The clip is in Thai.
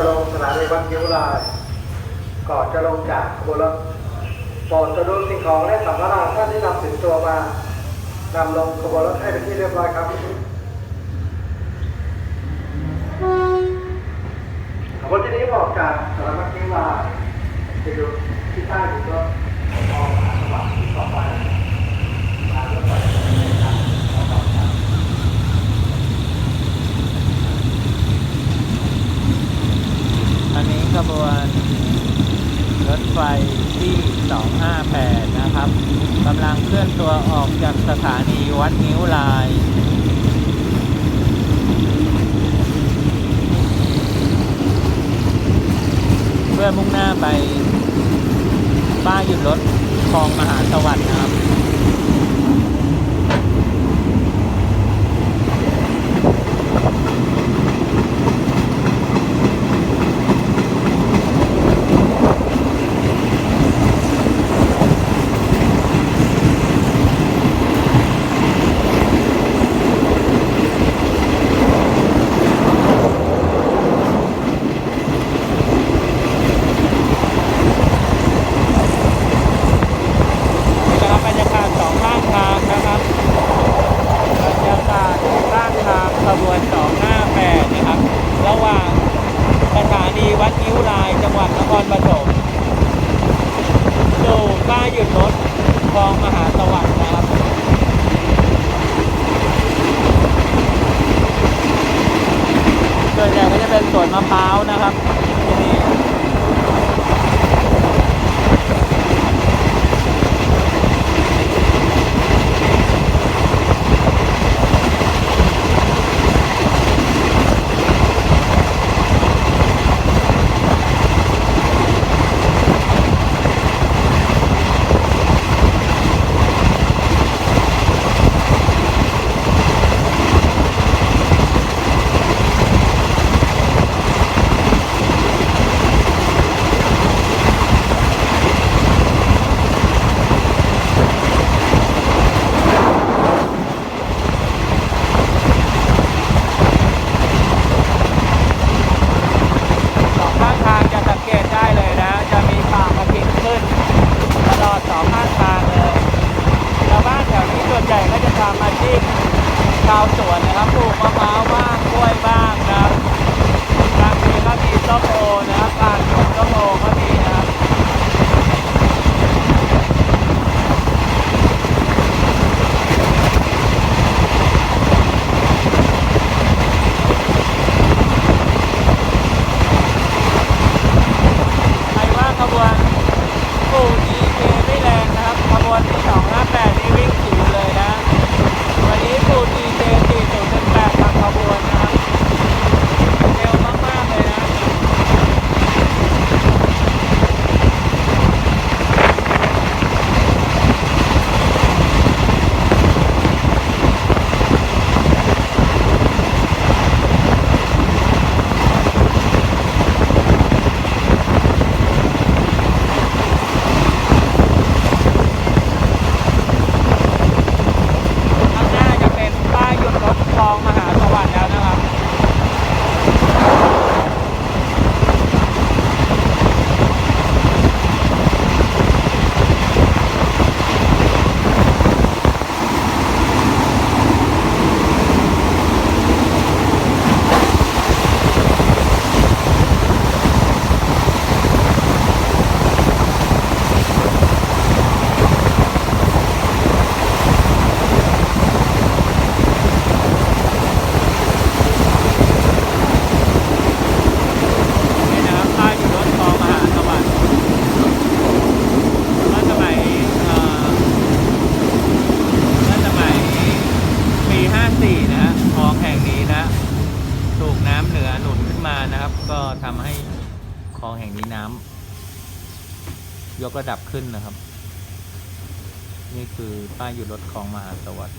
จะลงสถานีวัดยิวลายก่อนจะลงจากขบวนรถโปรดจะดูสิ่งของและสัมภาระท่านที่นำติดตัวมานำลงขบวนรถให้เป็นที่เรียบร้อยครับขบวนที่นี้ออกจากสถานีวัดยิวลายจะอยู่ที่ใต้ถึงรถออกมาสว่างที่ต่อไปทางรถไฟครับขอต่อครับ อันนี้ขบวนรถไฟที่ 8 นะครับกำลังเคลื่อนตัวออกจากสถานีวัดนิ้วลายเพื่อมุ่งหน้าไปป้ายหยุดรถคลองมหาสวัสดิ์นะครับ นี่นะครับบรรยากาศสองข้างทางนะครับบรรยากาศข้างทางขบวน 258 นะครับ ระหว่างสถานี วัดนิ้วลาย จังหวัดนครปฐมสู่ป้ายหยุดรถคลองมหาสวัสดิ์นะครับ นขึ้นนะครับ ก็ทำให้คลองแห่งนี้น้ำยกระดับขึ้นนะครับ นี่คือป้ายหยุดรถคลองมหาสวัสดิ์